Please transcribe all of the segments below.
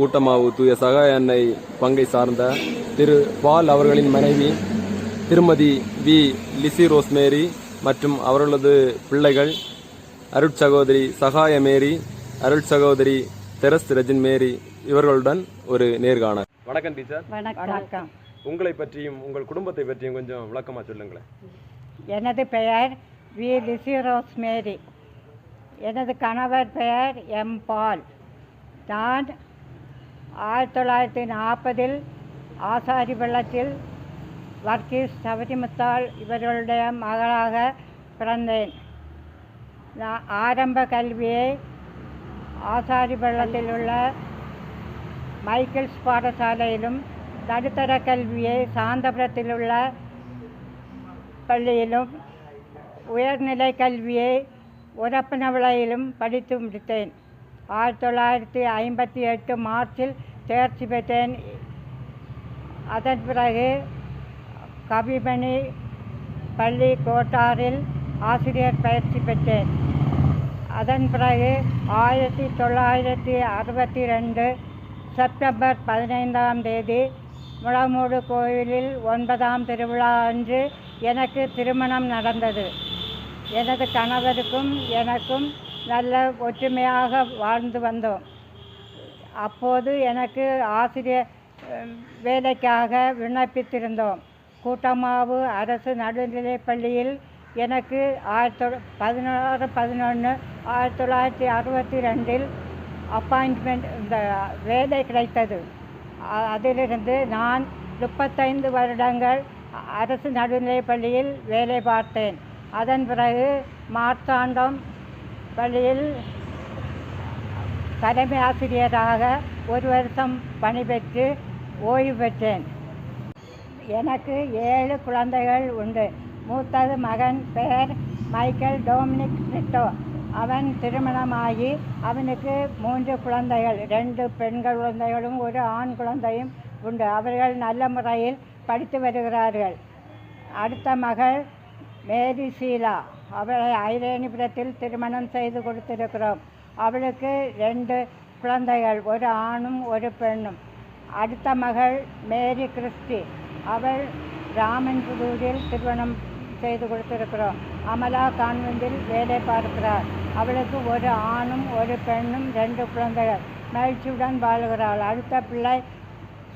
கூட்டமாவு தூய சகாய அன்னை பங்கை சார்ந்த திரு பால் அவர்களின் மனைவி திருமதி வி லிசி ரோஸ்மேரி மற்றும் அவர்களது பிள்ளைகள் அருட்சகோதரி சகாய மேரி அருட்சகோதரி தெரஸ் ரெஜின் மேரி இவர்களுடன் ஒரு நேர்காணல். வணக்கம் டீச்சர். வணக்கம். உங்களை பற்றியும் உங்கள் குடும்பத்தை பற்றியும் கொஞ்சம் விளக்கமா சொல்லுங்களேன். எனது பெயர் வி லிசி ரோஸ்மேரி. எனது கணவர் பெயர் எம் பால். நான் ஆயிரத்தி தொள்ளாயிரத்தி நாற்பதில் ஆசாரி வெள்ளத்தில் வர்க்கீஸ் சபரிமுத்தாள் இவர்களுடைய மகளாக பிறந்தேன் நான் ஆரம்ப கல்வியை ஆசாரி வெள்ளத்தில் உள்ள மைக்கேல்ஸ் பாடசாலையிலும் நடுத்தர கல்வியை சாந்தபுரத்தில் உள்ள பள்ளியிலும் உயர்நிலை கல்வியை உரப்பனவிளையிலும் படித்து முடித்தேன் ஆயிரத்தி தொள்ளாயிரத்தி ஐம்பத்தி எட்டு மார்ச்சில் தேர்ச்சி பெற்றேன். அதன் பிறகு கவிமணி பள்ளி கோட்டாரில் ஆசிரியர் பயிற்சி பெற்றேன். அதன் பிறகு ஆயிரத்தி தொள்ளாயிரத்தி அறுபத்தி ரெண்டு செப்டம்பர் பதினைந்தாம் தேதி முளமூடு கோயிலில் ஒன்பதாம் திருவிழா அன்று எனக்கு திருமணம் நடந்தது. எனது கணவருக்கும் எனக்கும் நல்ல ஒற்றுமையாக வாழ்ந்து வந்தோம். அப்போது எனக்கு ஆசிரியர் வேலைக்காக விண்ணப்பித்திருந்தோம். கூட்டமாவு அரசு நடுநிலைப் பள்ளியில் எனக்கு ஆயிரத்தி தொ பதினாறு பதினொன்று ஆயிரத்தி தொள்ளாயிரத்தி அறுபத்தி ரெண்டில் அப்பாயின்மெண்ட் இந்த வேலை கிடைத்தது. அதிலிருந்து நான் முப்பத்தைந்து வருடங்கள் அரசு நடுநிலைப் பள்ளியில் வேலை பார்த்தேன். அதன் பிறகு மார்த்தாண்டம் பள்ளியில் தலைமை ஆசிரியராக ஒரு வருஷம் பணிபெற்று ஓய்வு பெற்றேன். எனக்கு ஏழு குழந்தைகள் உண்டு. மூத்தது மகன் பெயர் மைக்கேல் டோமினிக் நிட்டோ அவன் திருமணமாகி அவனுக்கு மூன்று குழந்தைகள் ரெண்டு பெண்கள் குழந்தைகளும் ஒரு ஆண் குழந்தையும் உண்டு. அவர்கள் நல்ல முறையில் படித்து வருகிறார்கள். அடுத்த மகள் மேரி சீலா. அவளை ஐரேணிபுரத்தில் திருமணம் செய்து கொடுத்திருக்கிறோம். அவளுக்கு ரெண்டு குழந்தைகள் ஒரு ஆணும் ஒரு பெண்ணும். அடுத்த மகள் மேரி கிறிஸ்டி. அவள் ராமன்புதூரில் திருமணம் செய்து கொடுத்திருக்கிறோம். அமலா கான்வெண்டில் வேலை பார்க்கிறார். அவளுக்கு ஒரு ஆணும் ஒரு பெண்ணும் ரெண்டு குழந்தைகள். மகிழ்ச்சியுடன் வாழ்கிறாள். அடுத்த பிள்ளை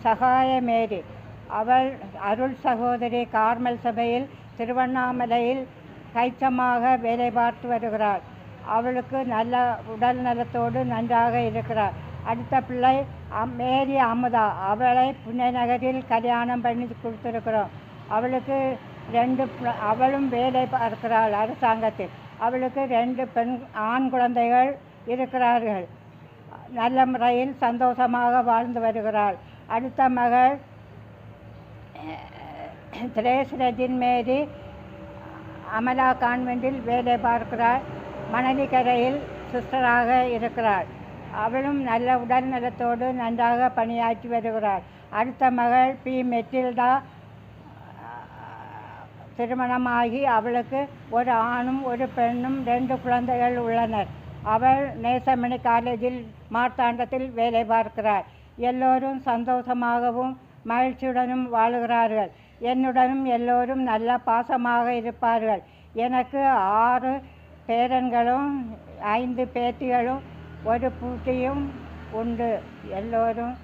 சகாய மேரி. அவள் அருள் சகோதரி கார்மல் சபையில் திருவண்ணாமலையில் கைச்சமாக வேலை பார்த்து வருகிறாள். அவளுக்கு நல்ல உடல் நலத்தோடு நன்றாக இருக்கிறார். அடுத்த பிள்ளை அம்- மேரி அமுதா. அவளை புனே நகரில் கல்யாணம் பண்ணி கொடுத்துருக்குறோம். அவளுக்கு ரெண்டு பிள்ள- அவளும் வேலை பார்க்கிறாள் அரசாங்கத்தில். அவளுக்கு ரெண்டு பெண் ஆண் குழந்தைகள் இருக்கிறார்கள். நல்ல முறையில் சந்தோஷமாக வாழ்ந்து வருகிறாள். அடுத்த மகள் திரேஸ் ரஜின் மேரி அமலா கான்வென்ட்டில் வேலை பார்க்கிறாள். மணலிக்கரையில் சிஸ்டராக இருக்கிறாள். அவளும் நல்ல உடல் நலத்தோடு நன்றாக பணியாற்றி வருகிறாள். அடுத்த மகள் பி. மெட்டில்டா திருமணமாகி அவளுக்கு ஒரு ஆணும் ஒரு பெண்ணும் ரெண்டு குழந்தைகள் உள்ளனர். அவள் நேசமணி காலேஜில் மார்த்தாண்டத்தில் வேலை பார்க்கிறாள். எல்லோரும் சந்தோஷமாகவும் மகிழ்ச்சியுடனும் வாழுகிறார்கள். என்னுடனும் எல்லோரும் நல்ல பாசமாக இருப்பார்கள். எனக்கு ஆறு பேரன்களும் ஐந்து பேத்திகளும் ஒரு பூட்டியும் உண்டு. எல்லோரும்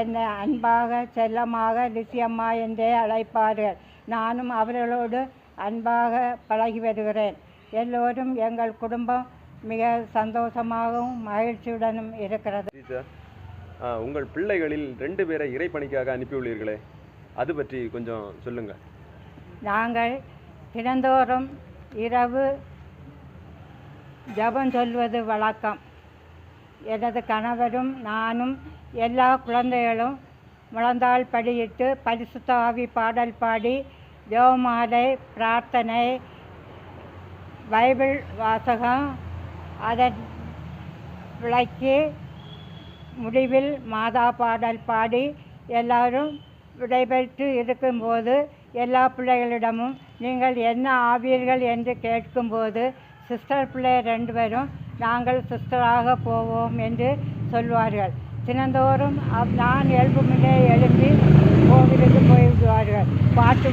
என்னை அன்பாக செல்லமாக லிசியம்மா என்றே அழைப்பார்கள். நானும் அவர்களோடு அன்பாக பழகி வருகிறேன். எல்லோரும் எங்கள் குடும்பம் மிக சந்தோஷமாகவும் மகிழ்ச்சியுடனும் இருக்கிறது. உங்கள் பிள்ளைகளில் ரெண்டு பேரை இறைப்பணிக்காக அனுப்பியுள்ளீர்களே. அது பற்றி கொஞ்சம் சொல்லுங்க. நாங்கள் தினந்தோறும் இரவு ஜெபம் சொல்வது வழக்கம். எனது கணவரும் நானும் எல்லா குழந்தைகளும் முழந்தால் படியிட்டு பரிசுத்த ஆவி பாடல் பாடி ஜெபமாலை பிரார்த்தனை பைபிள் வாசகம் அதன் விளக்கி முடிவில் மாதா பாடல் பாடி எல்லாரும் விடைபெற்று இருக்கும்போது எல்லா பிள்ளைகளிடமும் நீங்கள் என்ன ஆவீர்கள்? என்று கேட்கும்போது சிஸ்டர் பிள்ளை ரெண்டு பேரும் நாங்கள் சிஸ்டராக போவோம் என்று சொல்வார்கள். தினந்தோறும் அவ்- நான் முன்னே எழுப்பி கோவிலுக்கு போய் விடுவார்கள். பாட்டு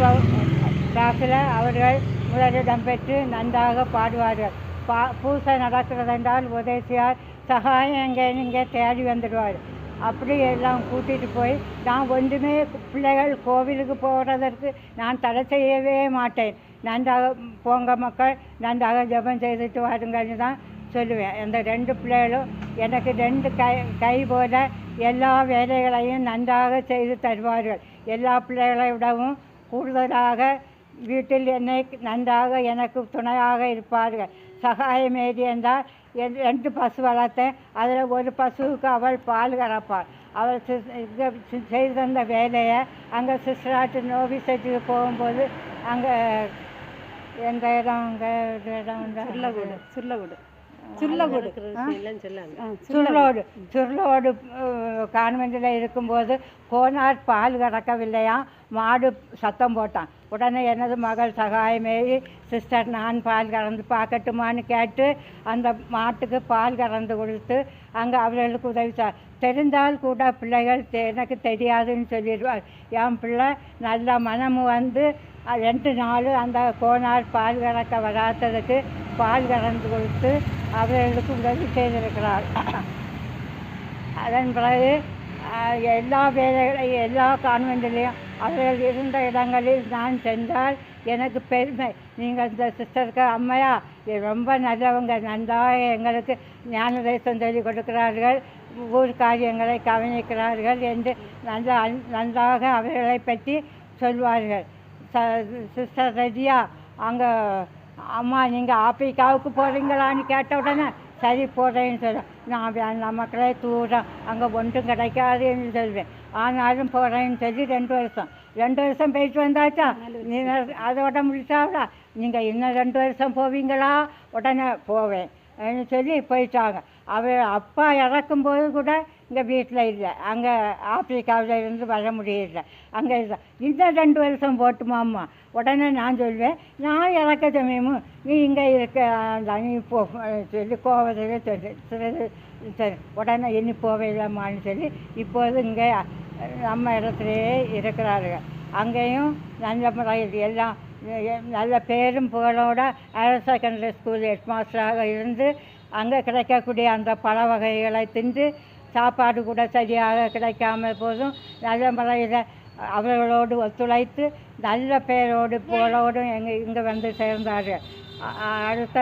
கிளாஸில் அவர்கள் முதலிடம் பெற்று நன்றாக பாடுவார்கள். பா பூசை நடக்கிறதென்றால் உதேசியார் சகாயம் எங்கே? இங்கே தேடி வந்துடுவார். அப்படி எல்லாம் கூட்டிகிட்டு போய் நான் ஒன்றுமே பிள்ளைகள் கோவிலுக்கு போகிறதற்கு நான் தடை செய்யவே மாட்டேன். நன்றாக போங்க மக்கள் நன்றாக ஜெபம் செய்துட்டு வாருங்கன்னு தான் சொல்லுவேன். அந்த ரெண்டு பிள்ளைகளும் எனக்கு ரெண்டு கை கை போல எல்லா வேலைகளையும் நன்றாக செய்து தருவார்கள். எல்லா பிள்ளைகளை விடவும் கூடுதலாக வீட்டில் என்னை நன்றாக எனக்கு துணையாக இருப்பார்கள். சகாயம் ஏறி என்றால் என் ரெண்டு பசு வளர்த்தேன். அதில் ஒரு பசுவுக்கு அவள் பால் கறப்பாள். அவள் செய்து தந்த வேலையை அங்கே சிஸ்டராட்டு நோவி செட்டுக்கு போகும்போது அங்கே எந்த இடம் அங்கே இடம் சுருளகுடு சுருளகுடு சுருளகுடு சுருளோடு சுருளோடு கான்வென்ட்டில் இருக்கும்போது கோனார் பால் கறக்கவில்லையா? மாடு சத்தம் போட்டான். உடனே எனது மகள் சகாயமேரி சிஸ்டர் நான் பால் கறந்து பார்க்கட்டுமான்னு கேட்டு அந்த மாட்டுக்கு பால் கறந்து கொடுத்து அங்கே அவர்களுக்கு உதவி செ- தெரிந்தால் கூட பிள்ளைகள் எனக்கு தெரியாதுன்னு சொல்லிடுவார் என் பிள்ளை நல்ல மனமும் வந்து ரெண்டு நாள் அந்த கோனார் பால் கறக்க வராததுக்கு பால் கறந்து கொடுத்து அவர்களுக்கு உதவி செய்திருக்கிறார் அதன் பிறகு எல்லா வேலைகளையும் எல்லா கான்வென்ட்லேயும் அவர்கள் இருந்த இடங்களில் நான் சென்றால் எனக்கு பெருமை. நீங்கள் இந்த சிஸ்டருக்கு அம்மையா ரொம்ப நல்லவங்க நன்றாக எங்களுக்கு ஞானதேசம் சொல்லிக் கொடுக்கிறார்கள். ஊர் காரியங்களை கவனிக்கிறார்கள் என்று நல்ல நன்றாக அவர்களை பற்றி சொல்வார்கள். ச சிஸ்டர் ரெடியா அங்கே அம்மா நீங்கள் ஆப்பிரிக்காவுக்கு போகிறீங்களான்னு கேட்ட உடனே சரி போகிறேன்னு சொல்ல நான் வே- நமக்களே தூரம் அங்கே ஒன்றும் கிடைக்காதுன்னு சொல்வேன். ஆனாலும் போகிறேன்னு சொல்லி ரெண்டு வருஷம். ரெண்டு வருஷம் போயிட்டு வந்தாச்சா? நீ அதோட முடிச்சாவிடா நீங்கள் இன்னும் ரெண்டு வருஷம் போவீங்களா? உடனே போவேன் சொல்லி போயிட்டாங்க. அவர் அப்பா இறக்கும்போது கூட இங்கே வீட்டில் இல்லை. அங்கே ஆப்பிரிக்காவில் இருந்து வர முடியல. அங்கே இல்லை. இன்னும் ரெண்டு வருஷம் போட்டுமாம்மா. உடனே நான் சொல்வேன் நான் இறக்க சமயமும் நீ இங்கே இருக்க நீ போ சொல்லி கோவத்தில் சொல்லு சரி உடனே இனி போவேலாமான்னு சொல்லி இப்போது இங்கே நம்ம இடத்துலையே இருக்கிறார்கள். அங்கேயும் நல்ல முறையில் எல்லாம் நல்ல பேரும் புகழோட ஹையர் செகண்டரி ஸ்கூல் ஹெட் மாஸ்டராக இருந்து அங்கே கிடைக்கக்கூடிய அந்த பழ வகைகளை தின்று சாப்பாடு கூட சரியாக கிடைக்காம போதும். நல்ல முறையில் அவர்களோடு ஒத்துழைத்து நல்ல பேரோடு புகழோடும் எங்கள் இங்கே வந்து சேர்ந்தார்கள் அடுத்த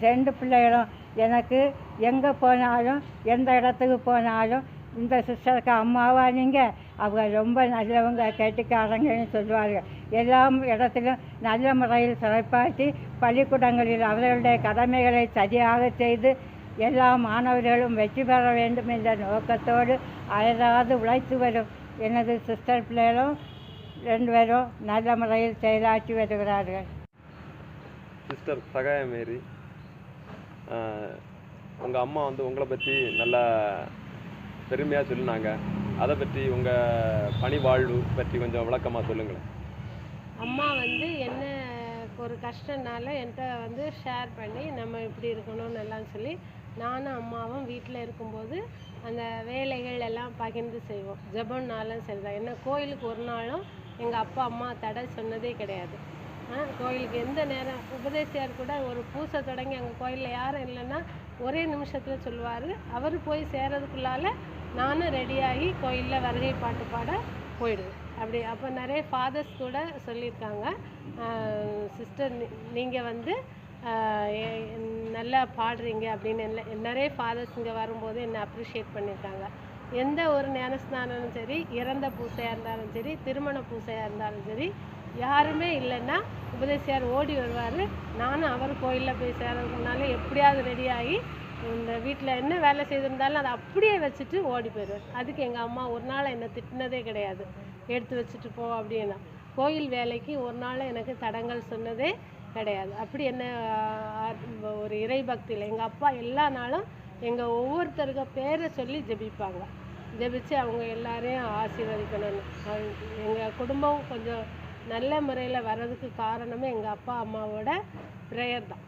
ரெண்டு பிள்ளைகளும் எனக்கு எங்கே போனாலும் எந்த இடத்துக்கு போனாலும் இந்த சிஸ்டருக்கு அம்மாவா நீங்கள் அவங்க ரொம்ப நல்லவங்க கெட்டிக்காரங்கன்னு சொல்லுவார்கள் எல்லா இடத்திலும் நல்ல முறையில் சிறப்பாற்றி பள்ளிக்கூடங்களில் அவர்களுடைய கடமைகளை சரியாக செய்து எல்லா மாணவர்களும் வெற்றி பெற வேண்டும் என்ற நோக்கத்தோடு அயராது உழைத்து வரும் எனது சிஸ்டர் பிள்ளைகளும் ரெண்டு பேரும் நல்ல முறையில் செயலாற்றி வருகிறார்கள். சிஸ்டர் சகாயமேரி உங்கள் அம்மா வந்து உங்களை பற்றி நல்லா பெருமையாக சொல்லினாங்க. அதை பற்றி உங்கள் பணி வாழ்வு பற்றி கொஞ்சம் விளக்கமாக சொல்லுங்களேன். அம்மா வந்து என்ன ஒரு கஷ்டனால என்கிட்ட வந்து ஷேர் பண்ணி நம்ம இப்படி இருக்கணும்னு எல்லாம் சொல்லி நானும் அம்மாவும் வீட்டில் இருக்கும்போது அந்த வேலைகள் எல்லாம் பகிர்ந்து செய்வோம். ஜெபம்னாலும் சரிதான். என்ன கோயிலுக்கு ஒரு நாளும் எங்கள் அப்பா அம்மா தடை சொன்னதே கிடையாது. கோயிலுக்கு எந்த நேரம் உபதேசியார் கூட ஒரு பூசை தொடங்கி அங்கே கோயிலில் யாரும் இல்லைன்னா ஒரே நிமிஷத்தில் சொல்லுவார். அவர் போய் சேர்றதுக்குள்ளால நானும் ரெடியாகி கோயிலில் வருகை பாட்டு பாட போயிடுவேன். அப்படி அப்போ நிறைய ஃபாதர்ஸ் கூட சொல்லியிருக்காங்க. சிஸ்டர் நீங்கள் வந்து நல்லா பாடுறீங்க அப்படின்னு எல்லா- நிறைய ஃபாதர்ஸ் இங்கே வரும்போது என்னை அப்ரிஷியேட் பண்ணியிருக்காங்க எந்த ஒரு ஞானஸ்நானமும் சரி இறந்த பூசையாக இருந்தாலும் சரி திருமண பூசையாக இருந்தாலும் சரி யாருமே இல்லைன்னா உபதேசியார் ஓடி வருவார். நானும் அவர் கோயிலில் போய் சேர்றதுனால எப்படியாவது ரெடியாகி இந்த வீட்டில் என்ன வேலை செய்திருந்தாலும் அதை அப்படியே வச்சுட்டு ஓடி போயிடுவேன் அதுக்கு எங்கள் அம்மா ஒரு நாள் என்னை திட்டினதே கிடையாது. எடுத்து வச்சுட்டு போ அப்படின்னா. கோயில் வேலைக்கு ஒரு நாள் எனக்கு தடங்கள் சொன்னதே கிடையாது. அப்படி என்ன ஒரு இறை பக்தியில் எங்கள் அப்பா எல்லா நாளும் எங்கள் ஒவ்வொருத்தருக்கு பேரை சொல்லி ஜெபிப்பாங்க. ஜெபிச்சு அவங்க எல்லாரையும் ஆசீர்வதிக்கணும்னு. எங்கள் குடும்பம் கொஞ்சம் நல்ல முறையில் வர்றதுக்கு காரணமே எங்கள் அப்பா அம்மாவோட ப்ரேயர் தான்.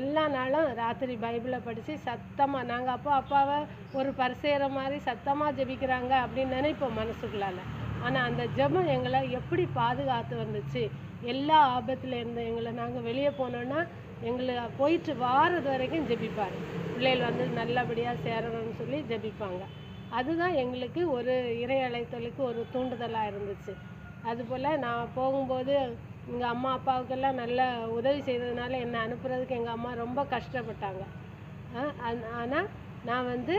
எல்லா நாளும் ராத்திரி பைபிளை படித்து சத்தமாக நாங்கள் அப்பா அப்பாவை ஒரு பரிசெய்கிற மாதிரி சத்தமாக ஜெபிக்கிறாங்க அப்படின்னு நினைப்போம் மனசுக்குள்ளால. ஆனால் அந்த ஜெபம் எங்களை எப்படி பாதுகாத்து வந்துச்சு? எல்லா ஆபத்தில் இருந்து எங்களை நாங்கள் வெளியே போனோன்னா எங்களை போயிட்டு வாரது வரைக்கும் ஜெபிப்பார். பிள்ளைகள் வந்து நல்லபடியாக சேரணும்னு சொல்லி ஜெபிப்பாங்க. அதுதான் எங்களுக்கு ஒரு இறை அழைத்தலுக்கு ஒரு தூண்டுதலாக இருந்துச்சு. அதுபோல் நான் போகும்போது எங்கள் அம்மா அப்பாவுக்கெல்லாம் நல்ல உதவி செய்ததுனால என்னை அனுப்புறதுக்கு எங்கள் அம்மா ரொம்ப கஷ்டப்பட்டாங்க. ஆனால் நான் வந்து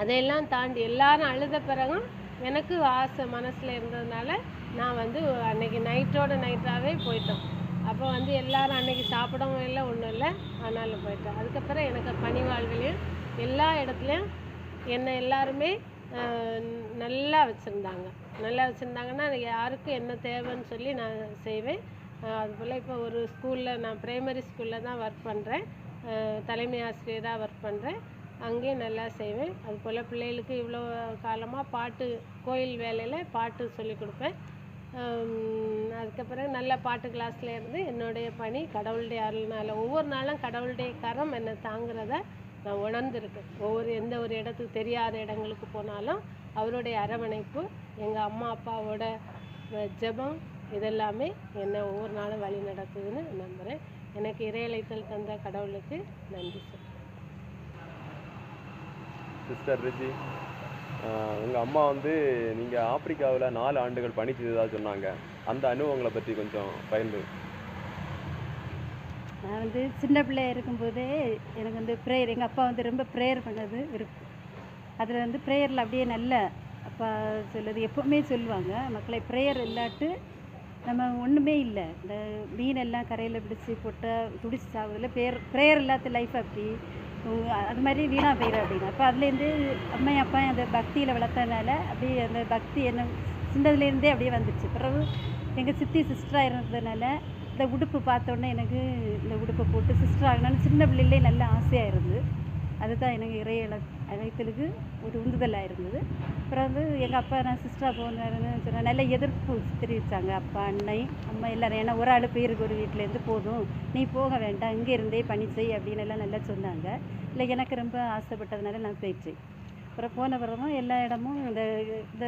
அதையெல்லாம் தாண்டி எல்லாரும் அழுத பிறகும் எனக்கு ஆசை மனசில் இருந்ததுனால நான் வந்து அன்னைக்கு நைட்டோட நைட்டாகவே போயிட்டோம். அப்போ வந்து எல்லாரும் அன்னைக்கு சாப்பிடவும் இல்லை ஒன்றும் இல்லை. ஆனாலும் போயிட்டோம். அதுக்கப்புறம் எனக்கு பணி வாழ்விலையும் எல்லா இடத்துலையும் என்னை எல்லாருமே நல்லா வச்சுருந்தாங்க. நல்லா வச்சுருந்தாங்கன்னா யாருக்கும் என்ன தேவைன்னு சொல்லி நான் செய்வேன். அதுபோல் இப்போ ஒரு ஸ்கூலில் நான் ப்ரைமரி ஸ்கூலில் தான் ஒர்க் பண்ணுறேன் தலைமை ஆசிரியராக ஒர்க் பண்ணுறேன் அங்கேயும் நல்லா செய்வேன். அதுபோல் பிள்ளைகளுக்கு இவ்வளோ காலமாக பாட்டு கோயில் வேலையில் பாட்டு சொல்லி கொடுப்பேன். அதுக்கப்புறம் நல்ல பாட்டு கிளாஸில் இருந்து என்னுடைய பணி கடவுளுடைய அருள்னால் ஒவ்வொரு நாளும் கடவுளுடைய கரம் என்னை தாங்கிறத நான் உணர்ந்துருக்கேன். ஒவ்வொரு எந்த ஒரு இடத்துக்கு தெரியாத இடங்களுக்கு போனாலும் அவருடைய அரவணைப்பு எங்கள் அம்மா அப்பாவோட ஜபம் ஜெபம் இதெல்லாமே என்னை ஒவ்வொரு நாளும் வழி நடத்துதுன்னு நம்புகிறேன் எனக்கு இறையலைத்தல் தந்த கடவுளுக்கு நன்றி சார். சிஸ்டர் ரிஜி உங்கள் அம்மா வந்து நீங்கள் ஆப்பிரிக்காவில் நாலு ஆண்டுகள் பணி செய்ததாக சொன்னாங்க. அந்த அனுபவங்களை பற்றி கொஞ்சம் பகிர்ந்து. நான் வந்து சின்ன பிள்ளையாக இருக்கும்போதே எனக்கு வந்து ப்ரேயர் எங்கள் அப்பா வந்து ரொம்ப ப்ரேயர் பண்ணது விருப்பம் அதில் வந்து ப்ரேயரில் அப்படியே நல்ல அப்பா சொல்லுது எப்போவுமே சொல்லுவாங்க. மக்களை ப்ரேயர் இல்லாட்டு நம்ம ஒன்றுமே இல்லை. இந்த மீனெல்லாம் கரையில் பிடிச்சி போட்டால் துடிச்சு சாகுதில் ப்ரேயர் ப்ரேயர் இல்லாத லைஃப் அப்படி. அது மாதிரி வீணாக போயிடும் அப்படின்னு. அப்போ அதுலேருந்து அம்மா அப்பா அந்த பக்தியில் வளர்த்தனால அப்படியே அந்த பக்தி என்ன சின்னதுலேருந்தே அப்படியே வந்துச்சு. பிறகு எங்கள் சித்தி சிஸ்டராக இருந்ததுனால இந்த உடுப்பு பார்த்தோன்னே எனக்கு இந்த உடுப்பை போட்டு சிஸ்டர் ஆகணும்னு சின்ன பிள்ளையிலே நல்ல ஆசையாக அதுதான் எனக்கு இறை அழைத்தலுக்கு ஒரு உந்துதலாக இருந்தது. அப்புறம் வந்து எங்கள் அப்பா நான் சிஸ்டராக போனாருன்னு சொன்னால் நல்ல எதிர்ப்பு தெரிவித்தாங்க அப்பா அன்னை அம்மா எல்லோரும் ஏன்னா ஒரு ஆள் பேருக்கு ஒரு வீட்டிலேருந்து போதும். நீ போக வேண்டாம் இங்கே இருந்தே பணி செய் அப்படின்னு எல்லாம் நல்லா சொன்னாங்க. இல்லை எனக்கு ரொம்ப ஆசைப்பட்டதுனால நான் போயிட்டேன். அப்புறம் போன பிறகும் எல்லா இடமும் இந்த இந்த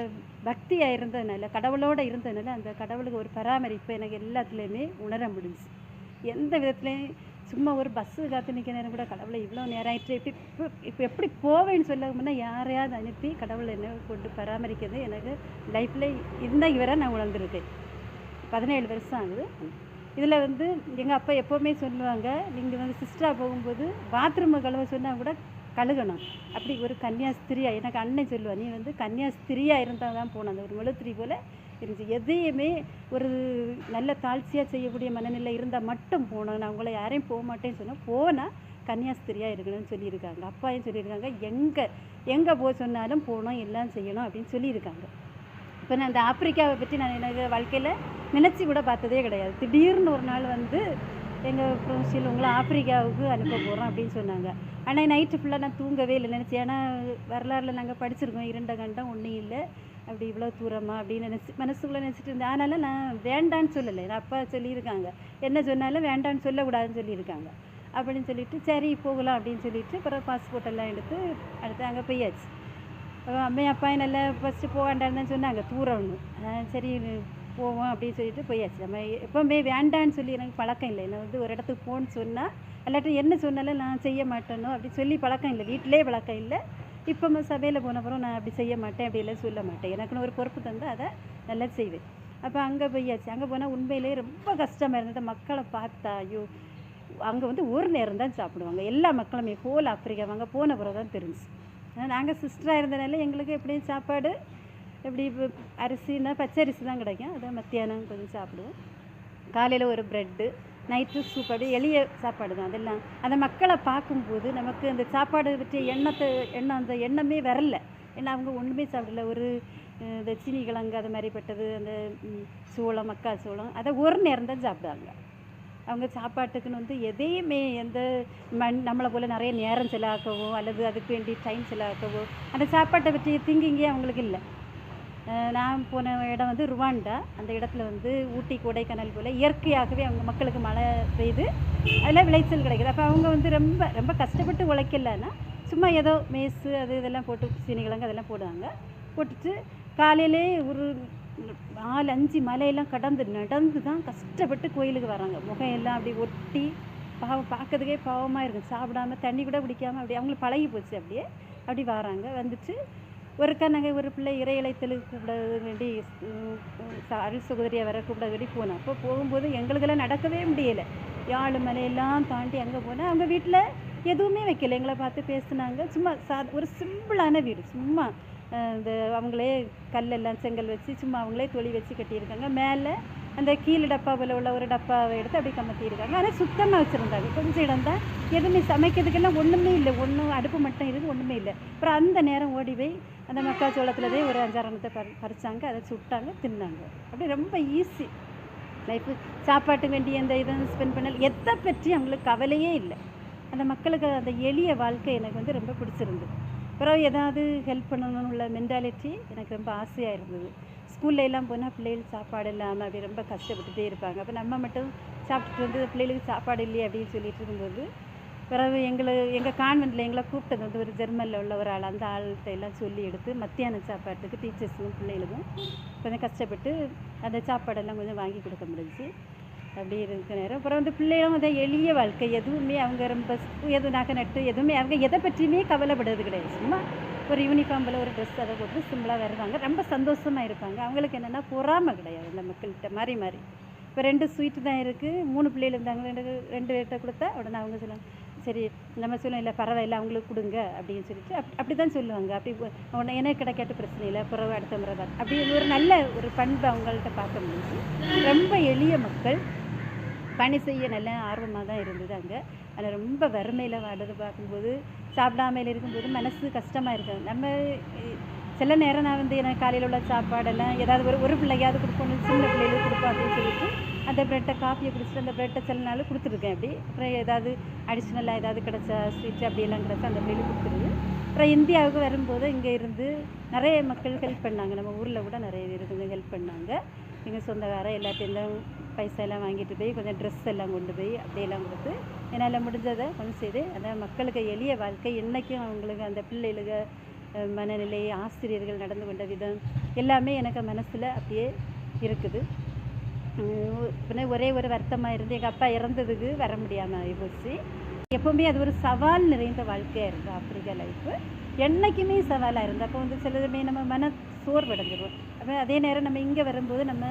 பக்தியாக இருந்ததுனால கடவுளோடு இருந்ததுனால அந்த கடவுளுக்கு ஒரு பராமரிப்பு எனக்கு எல்லாத்துலேயுமே உணர முடிஞ்சுச்சு. எந்த விதத்துலேயும் சும்மா ஒரு பஸ்ஸு காத்து நிற்க நேரம் கூட கடவுளை இவ்வளோ நேரம் ஆயிடுச்சு எப்படி இப்போ இப்போ எப்படி போவேன்னு சொல்ல முன்னா யாரையாவது அனுப்பி கடவுளை என்ன கொண்டு பராமரிக்கிறது எனக்கு லைஃப்பில் இந்த இவரை நான் உணர்ந்துருக்கேன். பதினேழு வருஷம் ஆகுது. இதில் வந்து எங்கள் அப்பா எப்போவுமே சொல்லுவாங்க நீங்கள் வந்து சிஸ்டராக போகும்போது பாத்ரூமை கழுவ சொன்னால் கூட கழுகணும். அப்படி ஒரு கன்னியாஸ்திரியாக எனக்கு அண்ணன் சொல்லுவா நீ வந்து கன்னியாஸ்திரியாக இருந்தால் தான் போகணும். அந்த ஒரு மெழுத்திரி போல் இருந்துச்சு எதையுமே ஒரு நல்ல தாழ்ச்சியாக செய்யக்கூடிய மனநிலை இருந்தால் மட்டும் போனோம். நான் உங்களை யாரையும் போக மாட்டேன்னு சொன்னால் போனால் கன்னியாஸ்திரியாக இருக்கணும்னு சொல்லியிருக்காங்க. அப்பாயும் சொல்லியிருக்காங்க. எங்கே எங்கே போக சொன்னாலும் போகணும் எல்லாம் செய்யணும் அப்படின்னு சொல்லியிருக்காங்க. இப்போ நான் அந்த ஆப்பிரிக்காவை பற்றி நான் எனக்கு வாழ்க்கையில் நினச்சி கூட பார்த்ததே கிடையாது. திடீர்னு ஒரு நாள் வந்து எங்கள் ப்ரொஃபஷியல் உங்களை ஆப்பிரிக்காவுக்கு அனுப்ப போகிறோம் அப்படின்னு சொன்னாங்க. ஆனால் நைட்டு ஃபுல்லாக நான் தூங்கவே இல்லை. நினச்சி ஏன்னா வரலாறில் நாங்கள் படிச்சிருக்கோம். இரண்ட கண்டம் ஒன்றும் இல்லை. அப்படி இவ்வளோ தூரமாக அப்படின்னு நினச்சி மனசுக்குள்ளே நினச்சிட்டு இருந்தேன். அதனால நான் வேண்டான்னு சொல்லலை. என் அப்பா சொல்லியிருக்காங்க. என்ன சொன்னாலும் வேண்டான்னு சொல்லக்கூடாதுன்னு சொல்லியிருக்காங்க. அப்படின்னு சொல்லிட்டு சரி போகலாம் அப்படின்னு சொல்லிட்டு அப்புறம் பாஸ்போர்ட் எல்லாம் எடுத்து அடுத்து அங்கே போயாச்சு. அப்புறம் அம்மையும் அப்பாயும் நல்லா ஃபஸ்ட்டு போக வேண்டான்னு தான் சொன்னாங்க. தூரம்னு சரி போவோம் அப்படின்னு சொல்லிட்டு போயாச்சு. நம்ம எப்போவுமே வேண்டான்னு சொல்லி எனக்கு பழக்கம் இல்லை. நான் வந்து ஒரு இடத்துக்கு போகணுன்னு சொன்னால் இல்லாட்டி என்ன சொன்னாலும் நான் செய்ய மாட்டேனோ அப்படி சொல்லி பழக்கம் இல்லை. வீட்டிலே பழக்கம் இல்லை. இப்போ சபையில் போனப்புறம் நான் அப்படி செய்ய மாட்டேன் அப்படி எல்லாம் சொல்ல மாட்டேன். எனக்குன்னு ஒரு பொறுப்பு தந்தால் அதை நல்லா செய்வேன். அப்போ அங்கே போயாச்சு. அங்கே போனால் உண்மையிலேயே ரொம்ப கஷ்டமாக இருந்தது. மக்களை பார்த்தா ஐயோ அங்கே வந்து ஒரு நேரம் தான் சாப்பிடுவாங்க. எல்லா மக்களுமே ஹோல் ஆப்பிரிக்கா வாங்க போன பிறகு தான் தெரிஞ்சு. நாங்கள் சிஸ்டராக இருந்தனால எங்களுக்கு எப்படியும் சாப்பாடு எப்படி இப்போ அரிசின்னா பச்சை அரிசி தான் கிடைக்கும். அதை மத்தியானம் கொஞ்சம் சாப்பிடுவோம். காலையில் ஒரு ப்ரெட்டு நைட்டு சூப் எளிய சாப்பாடு தான். அதெல்லாம் அந்த மக்களை பார்க்கும்போது நமக்கு அந்த சாப்பாடு பற்றிய எண்ணத்தை எண்ணம் அந்த எண்ணமே வரல. ஏன்னா அவங்க ஒன்றுமே சாப்பிடல. ஒரு இந்த சீனி கிழங்கு அது மாதிரிப்பட்டது அந்த சோளம் மக்கா சோளம் அதை ஒரு நேரம் தான் சாப்பிடுவாங்க. அவங்க சாப்பாட்டுக்குன்னு வந்து எதையுமே எந்த மண் நம்மளை போல் நிறைய நேரம் செலவாக்கவோ அல்லது அதுக்கு வேண்டி டைம் செலவாக்கவோ அந்த சாப்பாட்டை பற்றிய திங்கிங்கே அவங்களுக்கு இல்லை. நான் போன இடம் வந்து ருவாண்டா. அந்த இடத்துல வந்து ஊட்டி கொடைக்கானல் போல் இயற்கையாகவே அவங்க மக்களுக்கு மழை பெய்து அதில் விளைச்சல் கிடைக்குது. அப்போ அவங்க வந்து ரொம்ப ரொம்ப கஷ்டப்பட்டு உழைக்கலன்னா சும்மா ஏதோ மேஸு அது இதெல்லாம் போட்டு சீனிக்கிழங்கு அதெல்லாம் போடுவாங்க. போட்டுட்டு காலையிலே ஒரு நாலு அஞ்சு மலையெல்லாம் கடந்து நடந்து தான் கஷ்டப்பட்டு கோயிலுக்கு வராங்க. முகம் எல்லாம் அப்படி ஒட்டி பாவம் பார்க்கறதுக்கே பாவமாக இருக்கும் சாப்பிடாம தண்ணி கூட குடிக்காமல் அப்படி அவங்களுக்கு பழகி போச்சு அப்படியே அப்படி வராங்க. வந்துட்டு ஒருக்கா நாங்கள் ஒரு பிள்ளை இறை இலைத்தலுக்கு கூப்பிட வேண்டி அருள் சுகதரியை வர கூப்பிட வேண்டி போனோம். அப்போ போகும்போது எங்களுக்கெல்லாம் நடக்கவே முடியலை. யாழ் மலையெல்லாம் தாண்டி அங்கே போனால் அவங்க வீட்டில் எதுவுமே வைக்கல. எங்களை பார்த்து பேசுனாங்க. சும்மா சா ஒரு சிம்பிளான வீடு. சும்மா இந்த அவங்களே கல்லெல்லாம் செங்கல் வச்சு சும்மா அவங்களே தொழி வச்சு கட்டியிருக்காங்க. மேலே அந்த கீழே டப்பாவில் உள்ள ஒரு டப்பாவை எடுத்து அப்படியே கமத்தியிருக்காங்க. ஆனால் சுத்தமாக வச்சுருந்தாங்க. கொஞ்சம் இடம் தான். எதுவுமே சமைக்கிறதுக்கெல்லாம் ஒன்றுமே இல்லை. ஒன்றும் அடுப்பு மட்டும் இருக்குது ஒன்றுமே இல்லை. அப்புறம் அந்த நேரம் ஓடி போய் அந்த மக்காச்சோளத்துலதே ஒரு அஞ்சாறு பறி பறிச்சாங்க அதை சுட்டாங்க தின்னாங்க. அப்படி ரொம்ப ஈஸி லைஃப்பு சாப்பாட்டு வேண்டிய எந்த இதை ஸ்பெண்ட் பண்ணல. எதை பற்றி அவங்களுக்கு கவலையே இல்லை. அந்த மக்களுக்கு அந்த எளிய வாழ்க்கை எனக்கு வந்து ரொம்ப பிடிச்சிருந்தது. அப்புறம் ஏதாவது ஹெல்ப் பண்ணணும்னு உள்ள மென்டாலிட்டி எனக்கு ரொம்ப ஆசையாக இருந்தது. ஸ்கூல்ல எல்லாம் போனால் பிள்ளைகள் சாப்பாடு இல்லாமல் அப்படி ரொம்ப கஷ்டப்பட்டுட்டே இருப்பாங்க. அப்போ நம்ம மட்டும் சாப்பிட்டுட்டு வந்து பிள்ளைகளுக்கு சாப்பாடு இல்லையே அப்படின்னு சொல்லிட்டு இருக்கும்போது பிறகு எங்களை எங்கள் கான்வெண்ட்டில் எங்களை கூப்பிட்டது வந்து ஒரு ஜெர்மனில் உள்ள ஒரு ஆள். அந்த ஆள்கிட்ட எல்லாம் சொல்லி எடுத்து மத்தியான சாப்பாட்டுக்கு டீச்சர்ஸுக்கும் பிள்ளைகளுக்கும் கொஞ்சம் கஷ்டப்பட்டு அந்த சாப்பாடெல்லாம் கொஞ்சம் வாங்கி கொடுக்க முடிஞ்சு அப்படி இருக்க நேரம். அப்புறம் வந்து பிள்ளைகளும் வந்து எளிய வாழ்க்கை. எதுவுமே அவங்க ரொம்ப எது நகை நட்டு எதுவுமே அவங்க எதை பற்றியுமே கவலைப்படுறது கிடையாது. சும்மா ஒரு யூனிஃபார்மில் ஒரு ட்ரெஸ் அதை போட்டு சிம்பிளாக வருவாங்க. ரொம்ப சந்தோஷமாக இருப்பாங்க. அவங்களுக்கு என்னென்னா பொறாமை கிடையாது இந்த மக்கள்கிட்ட. மாறி மாறி. இப்போ ரெண்டு ஸ்வீட்டு தான் இருக்குது மூணு பிள்ளைகள் இருந்தாங்க. ரெண்டு ரெண்டு பேர்கிட்ட கொடுத்தா உடனே அவங்க சொல்லுவாங்க சரி நம்ம சொல்லுவோம் இல்லை பரவாயில்ல அவங்களுக்கு கொடுங்க அப்படின்னு சொல்லிட்டு அப் அப்படி தான் சொல்லுவாங்க. அப்படி உடனே எனக்கு கிடைக்காட்டு பிரச்சனை இல்லை பிறகு அடுத்த முறை தான் அப்படி ஒரு நல்ல ஒரு பண்பு அவங்கள்ட்ட பார்க்க முடிஞ்சு ரொம்ப எளிய மக்கள் பணி செய்ய நல்ல ஆர்வமாக தான் இருந்தது அங்கே. அதில் ரொம்ப வறுமையில் வாடுறது பார்க்கும்போது சாப்பிடாமல் இருக்கும்போது மனசு கஷ்டமாக இருக்காங்க நம்ம சில நேரம் நான் வந்து எனக்கு காலையில் உள்ள சாப்பாடெல்லாம் ஏதாவது ஒரு ஒரு பிள்ளையாவது கொடுக்கணும் சின்ன பிள்ளைகளுக்கு கொடுப்போம் அப்படின்னு சொல்லிட்டு அந்த ப்ரெட்டை காஃபியை குடிச்சிட்டு அந்த ப்ரெட்டை சில நாள் கொடுத்துருக்கேன் அப்படி. அப்புறம் ஏதாவது அடிஷ்னலாக ஏதாவது கிடைச்சா ஸ்வீட் அப்படியெல்லாம் கிடச்சா அந்த பிள்ளைகளுக்கு கொடுத்துருது அப்புறம் இந்தியாவுக்கு வரும்போது இங்கே இருந்து நிறைய மக்கள் ஹெல்ப் பண்ணாங்க. நம்ம ஊரில் கூட நிறைய பேர் கொஞ்சம் ஹெல்ப் பண்ணாங்க. எங்கள் சொந்தக்கார எல்லாத்தையும் பைசா எல்லாம் வாங்கிட்டு போய் கொஞ்சம் ட்ரெஸ் எல்லாம் கொண்டு போய் அப்படியெல்லாம் கொடுத்து என்னால் முடிஞ்சதை கொஞ்சம் செய்து அந்த மக்களுக்கு எளிய வாழ்க்கை என்றைக்கும் அவங்களுக்கு அந்த பிள்ளைகளுக்கு மனநிலை ஆசிரியர்கள் நடந்து கொண்ட விதம் எல்லாமே எனக்கு மனசில் அப்படியே இருக்குது. உம், பின்ன ஒரே ஒரு வருத்தமாக இருந்து எங்கள் அப்பா இறந்ததுக்கு வர முடியாமல் ஆகி போச்சு எப்போவுமே அது ஒரு சவால் நிறைந்த வாழ்க்கையாக இருந்தது ஆப்பிரிக்கா லைஃப்பு என்றைக்குமே சவாலாக இருந்தது அப்போ வந்து சிலதுமே நம்ம மன சோர்வடைஞ்சிருவோம். அப்போ அதே நேரம் நம்ம இங்கே வரும்போது நம்ம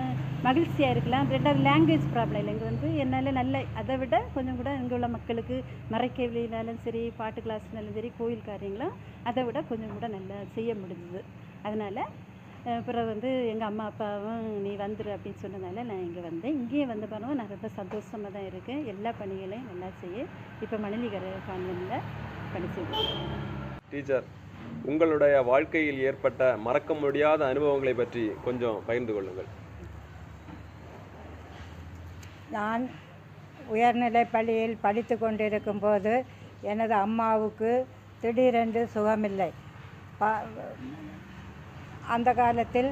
மகிழ்ச்சியாக இருக்கலாம். ரெண்டாவது லாங்குவேஜ் ப்ராப்ளம் இல்லை இங்கே வந்து என்னால் நல்ல அதை விட கொஞ்சம் கூட இங்கே உள்ள மக்களுக்கு மறைக்கவினாலும் சரி பாட்டு கிளாஸ்னாலும் சரி கோயில் காரியங்களும் அதை விட கொஞ்சம் கூட நல்லா செய்ய முடிஞ்சுது. அதனால் அப்புறம் வந்து எங்கள் அம்மா அப்பாவும் நீ வந்துடு அப்படின்னு சொன்னதால நான் இங்கே வந்தேன். இங்கேயே வந்த பிறகு நான் ரொம்ப சந்தோஷமாக தான் இருக்கேன். எல்லா பணிகளையும் நல்லா செய்ய இப்போ மணலிகரை கான்வென்ட்டில் படிச்சிருக்கேன் டீச்சர் உங்களுடைய வாழ்க்கையில் ஏற்பட்ட மறக்க முடியாத அனுபவங்களை பற்றி கொஞ்சம் பகிர்ந்து கொள்ளுங்கள். நான் உயர்நிலை பள்ளியில் படித்து கொண்டிருக்கும்போது எனது அம்மாவுக்கு திடீரென்று சுகமில்லை. ப- அந்த காலத்தில்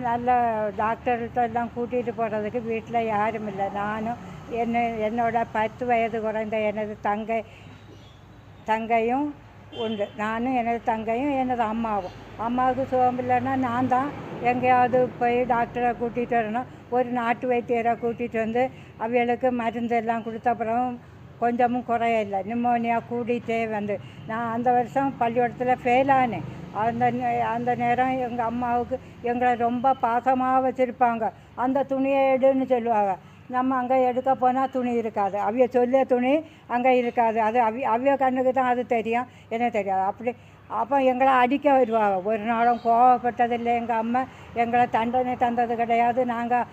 நல்ல டாக்டர்கிட்ட எல்லாம் கூட்டிகிட்டு போகிறதுக்கு வீட்டில் யாரும் இல்லை. நானும் என்ன என்னோட பத்து வயது குறைந்த எனது தங்கை தங்கையும் உண்டு நானும் எனது தங்கையும் எனது அம்மாவும். அம்மாவுக்கு சுகம் இல்லைன்னா நான் தான் எங்கேயாவது போய் டாக்டரை கூட்டிகிட்டு வரணும். ஒரு நாட்டு வைத்தியரை கூட்டிகிட்டு வந்து அவைகளுக்கு மருந்தெல்லாம் கொடுத்த அப்புறம் கொஞ்சமும் குறையில்லை நிமோனியா கூடிட்டே வந்து. நான் அந்த வருஷம் பள்ளிக்கூடத்தில் ஃபெயில் ஆனேன். அந்த அந்த நேரம் எங்கள் அம்மாவுக்கு எங்களை ரொம்ப பாசமாக வச்சுருப்பாங்க. அந்த துணியை எடுன்னு சொல்லுவாங்க. நம்ம அங்கே எடுக்க போனால் துணி இருக்காது. அவிய சொல்லிய துணி அங்கே இருக்காது. அது அவி அவிய கண்ணுக்கு தான் அது தெரியும். என்ன தெரியாது. அப்படி அப்போ எங்களை அடிக்க வருவாங்க. ஒரு நாளும் கோவப்பட்டதில்லை. எங்கள் அம்மா எங்களை தண்டனை தந்தது கிடையாது. நாங்கள்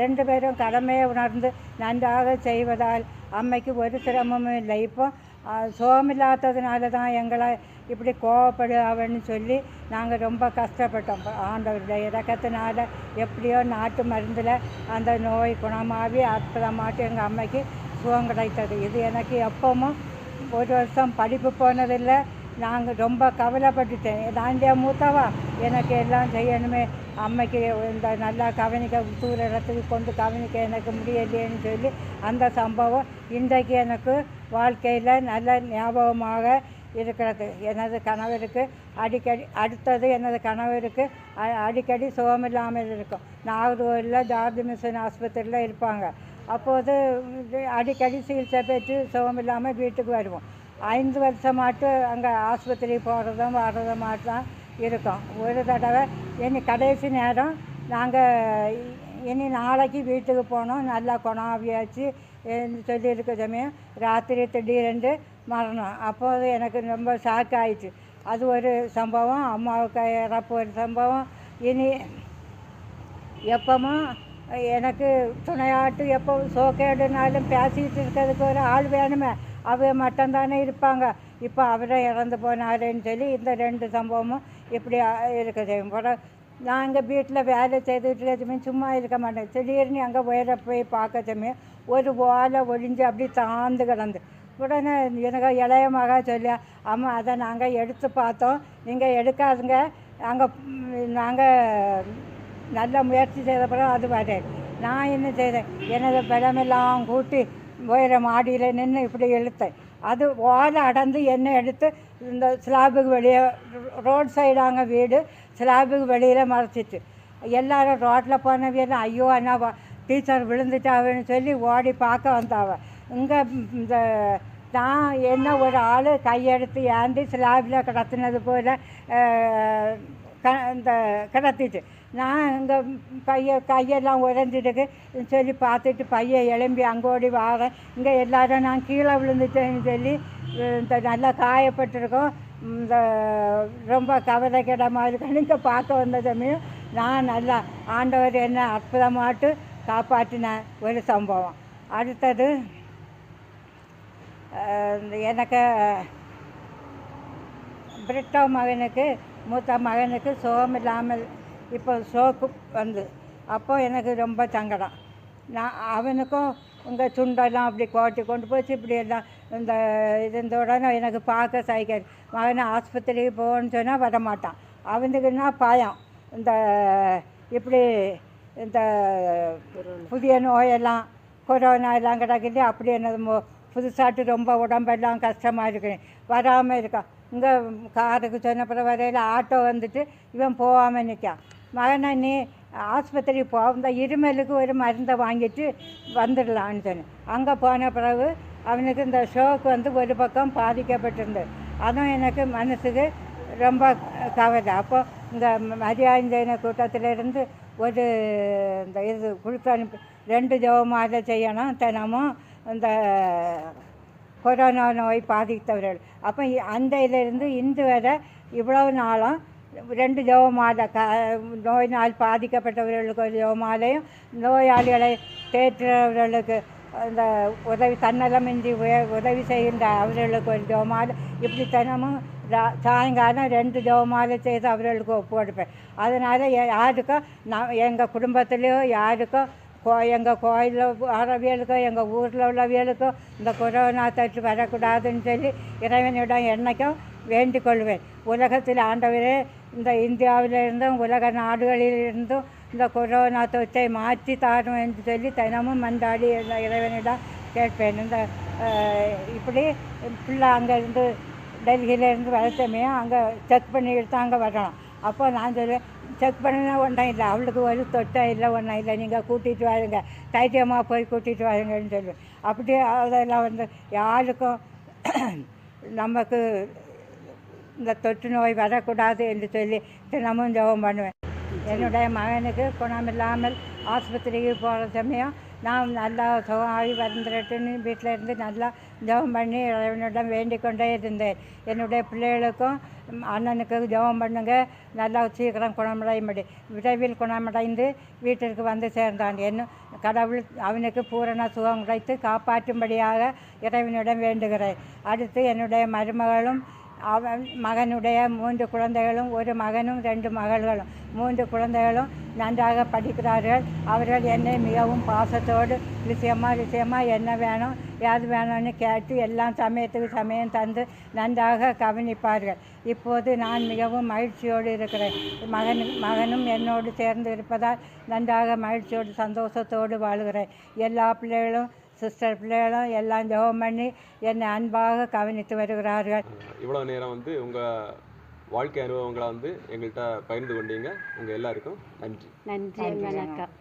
ரெண்டு பேரும் கடமையை உணர்ந்து நன்றாக செய்வதால் அம்மைக்கு ஒரு சிரமமும் இல்லை. இப்போ சோமில்லாததுனால தான் எங்களை இப்படி கோவப்படுவான்னு சொல்லி நாங்கள் ரொம்ப கஷ்டப்பட்டோம். ஆண்டவருடைய இறக்கத்தினால எப்படியோ நாட்டு மருந்தில் அந்த நோய் குணமாகி அற்புதமாட்டு எங்கள் அம்மைக்கு சுகம் கிடைத்தது. இது எனக்கு எப்பவும் ஒரு வருஷம் படிப்பு போனதில்லை. நாங்கள் ரொம்ப கவலைப்பட்டுட்டேன். நான் மூத்தவா? எனக்கு எல்லாம் செய்யணுமே. அம்மைக்கு இந்த நல்லா கவனிக்க தூர இடத்துக்கு கொண்டு கவனிக்க எனக்கு முடியலையேன்னு சொல்லி அந்த சம்பவம் இன்றைக்கு எனக்கு வாழ்க்கையில் நல்ல ஞாபகமாக இருக்கிறது. எனது கணவருக்கு அடிக்கடி அடுத்தது எனது கணவருக்கு அடிக்கடி அடிக்கடி சுகமில்லாமல் இருக்கும். நாகர்கோவிலில் ஜார்ஜ் மிஷன் ஆஸ்பத்திரியில் இருப்பாங்க. அப்போது இது அடிக்கடி சிகிச்சை பெற்று சுகமில்லாமல் வீட்டுக்கு வருவோம். ஐந்து வருஷமாட்டு அங்கே ஆஸ்பத்திரி போகிறதும் வர்றதும் தான் இருக்கும். ஒரு தடவை இனி கடைசி நேரம் நாங்கள் இனி நாளைக்கு வீட்டுக்கு போனோம். நல்லா கொணாவியாச்சு சொல்லியிருக்க சமயம் ராத்திரி திடீரென்று மரணம். அப்போது எனக்கு ரொம்ப ஷாக் ஆயிடுச்சு. அது ஒரு சம்பவம் அம்மாவுக்கு இறப்பு ஒரு சம்பவம். இனி எப்பவும் எனக்கு துணையாட்டு எப்போ சோக்கேடுனாலும் பேசிகிட்டு இருக்கிறதுக்கு ஒரு ஆள் வேணுமே. அவங்க மட்டும்தானே இருப்பாங்க. இப்போ அவரை இறந்து போனாருன்னு சொல்லி இந்த ரெண்டு சம்பவமும் இப்படி அ- இருக்குது அப்புறம் இங்கே வீட்டில் வேலை செய்துட்டு இருக்கமே சும்மா இருக்க மாட்டேன். திடீர்னு அங்கே உயர போய் பார்க்க சமயம் ஒரு ஓலை ஒளிஞ்சு அப்படி தாழ்ந்து கிடந்து. உடனே எனக்கு இளைய மகா சொல்லி அம்மா அதை நாங்கள் எடுத்து பார்த்தோம். நீங்கள் எடுக்காதுங்க. அங்கே நாங்கள் நல்ல முயற்சி செய்த பிறகு அது வரேன் நான் என்ன செய்தேன்? எனது பலமெல்லாம் கூட்டி உயர மாடியில் நின்று இப்படி இழுத்தேன். அது ஓலை அடந்து என்னை எடுத்து இந்த ஸ்லாபுக்கு வெளியே ரோட் சைடாங்க வீடு ஸ்லாபுக்கு வெளியில் மறைச்சிட்டு எல்லாரும் ரோட்டில் போனவியெல்லாம் ஐயோ அண்ணா டீச்சர் விழுந்துட்டாவன்னு சொல்லி ஓடி பார்க்க வந்தாவ. இங்கே இந்த நான் என்ன ஒரு ஆள் கையெடுத்து ஏந்தி ஸ்லாபில் கிடத்துனது போல் க இந்த கிடத்திட்டு. நான் இங்கே கையை கையெல்லாம் உறைஞ்சிருக்கு சொல்லி பார்த்துட்டு பையன் எழும்பி அங்கோடி வாரேன் இங்கே எல்லாரும் நான் கீழே விழுந்துட்டேன்னு சொல்லி இந்த நல்லா காயப்பட்டிருக்கோம். இந்த ரொம்ப கவலைக்கிடமாக இருக்குன்னு இங்கே பார்க்க வந்த சமயம் நான் நல்லா ஆண்டவர் என்ன அற்புதமாட்டு காப்பாற்றின ஒரு சம்பவம். அடுத்தது இந்த எனக்கு பிரிட்டோ மகனுக்கு மூத்த மகனுக்கு சுகம் இல்லாமல் இப்போ சோக்கு வந்து. அப்போ எனக்கு ரொம்ப சங்கடம். நான் அவனுக்கும் இங்கே சுண்டெல்லாம் அப்படி கோட்டி கொண்டு போச்சு இப்படி எல்லாம் இந்த இது உடனே எனக்கு பார்க்க சைக்கிள். மகனை ஆஸ்பத்திரிக்கு போகணும்னு சொன்னால் வரமாட்டான். அவனுக்குன்னா பயம்? இந்த இப்படி இந்த புதிய நோயெல்லாம் கொரோனா எல்லாம் கிடக்குது. அப்படி என்னது புதுசாட்டு ரொம்ப உடம்பெல்லாம் கஷ்டமாக இருக்கு. வராமல் இருக்கான் இங்கே காருக்கு சொன்ன பிறகு வரையில் ஆட்டோ வந்துட்டு இவன் போகாமல் நிற்கான் மகனை நீ ஆஸ்பத்திரி போ இந்த இருமலுக்கு ஒரு மருந்தை வாங்கிட்டு வந்துடலான்னு சொன்னேன். அங்கே போன பிறகு அவனுக்கு இந்த ஷோக்கு வந்து ஒரு பக்கம் பாதிக்கப்பட்டிருந்தது. அதுவும் எனக்கு மனசுக்கு ரொம்ப கவலை. அப்போ இந்த மரியாதை கூட்டத்திலிருந்து ஒரு இந்த இது கொடுத்து அனுப்பி ரெண்டு ஜபமாக செய்யணும் தினமும் இந்த கொரோனா நோய் பாதித்தவர்கள். அப்போ அந்த இதிலிருந்து இன்று வரை இவ்வளவு நாளும் ரெண்டு ஜெபமாலை க நோயினால் பாதிக்கப்பட்டவர்களுக்கு ஒரு ஜெபமாலையும் நோயாளிகளை தேற்றுறவர்களுக்கு அந்த உதவி தன்னலமின்றி உதவி செய்கின்ற அவர்களுக்கு ஒரு ஜெபமாலை. இப்படி தினமும் சாயங்காலம் ரெண்டு ஜெபமாலை செய்து அவர்களுக்கு ஒப்பு கொடுப்பேன் அதனால் யாருக்கும் நான் எங்கள் குடும்பத்துலேயோ யாருக்கும் கோ எங்கள் கோயிலில் வரவியலுக்கோ எங்கள் ஊரில் உள்ளவியலுக்கோ இந்த கொரோனா தொற்று வரக்கூடாதுன்னு சொல்லி இறைவனிடம் என்னைக்கும் வேண்டிக் கொள்வேன். உலகத்தில் ஆண்டவரே இந்த இந்தியாவிலிருந்தும் உலக நாடுகளிலிருந்தும் இந்த கொரோனா தொற்றை மாற்றி தாரும் என்று சொல்லி தினமும் மன்றாடி இந்த இறைவனிடம் கேட்பேன். இந்த இப்படி பிள்ளை அங்கேருந்து டெல்லியிலேருந்து சமயம் அங்கே செக் பண்ணிக்கிட்டு தான் அங்கே வரணும் அப்போ நான் சொல்லுவேன் செக் பண்ணினா ஒன்றும் இல்லை. அவளுக்கு ஒரு தொட்டம் இல்லை ஒன்றும் இல்லை. நீங்கள் கூட்டிகிட்டு வாருங்க. தைத்தியமாக போய் கூட்டிகிட்டு வாருங்கன்னு சொல்லுவேன் அப்படியே அதெல்லாம் வந்து யாருக்கும் நமக்கு இந்த தொற்று நோய் வரக்கூடாது என்று சொல்லி தினமும் ஜெபம் பண்ணுவேன். என்னுடைய மகனுக்கு குணமில்லாமல் ஆஸ்பத்திரிக்கு போகிற சமயம் நான் நல்லா சுகமாகி வந்துடட்டுன்னு வீட்டில் இருந்து நல்லா ஜெபம் பண்ணி இறைவனிடம் வேண்டிக் கொண்டே இருந்தேன் என்னுடைய பிள்ளைகளுக்கும் அண்ணனுக்கு ஜெபம் பண்ணுங்க நல்லா சீக்கிரம் குணமடையும்படி விரைவில் குணமடைந்து வீட்டிற்கு வந்து சேர்ந்தான் என்ன கடவுள் அவனுக்கு பூரண சுகம் கிடைத்து காப்பாற்றும்படியாக இறைவனிடம் வேண்டுகிறேன் அடுத்து என்னுடைய மருமகளும் அவன் மகனுடைய மூன்று குழந்தைகளும் ஒரு மகனும் ரெண்டு மகள்களும். மூன்று குழந்தைகளும் நன்றாக படிக்கிறார்கள். அவர்கள் என்னை மிகவும் பாசத்தோடு லிசியம்மா லிசியம்மா என்ன வேணும் யாது வேணும்னு கேட்டு எல்லாம் சமயத்துக்கு சமயம் தந்து நன்றாக கவனிப்பார்கள். இப்போது நான் மிகவும் மகிழ்ச்சியோடு இருக்கிறேன். மகன் மகனும் என்னோடு சேர்ந்து இருப்பதால் நன்றாக மகிழ்ச்சியோடு சந்தோஷத்தோடு வாழ்கிறேன். எல்லா பிள்ளைகளும் சிஸ்டர் பிள்ளைகளும் எல்லாம் ஜெபம் பண்ணி என்னை அன்பாக கவனித்து வருகிறார்கள். இவ்வளோ நேரம் வந்து உங்கள் வாழ்க்கை அனுபவங்களை வந்து எங்கள்கிட்ட பகிர்ந்து கொண்டீங்க. உங்கள் எல்லாருக்கும் நன்றி. நன்றி வணக்கம்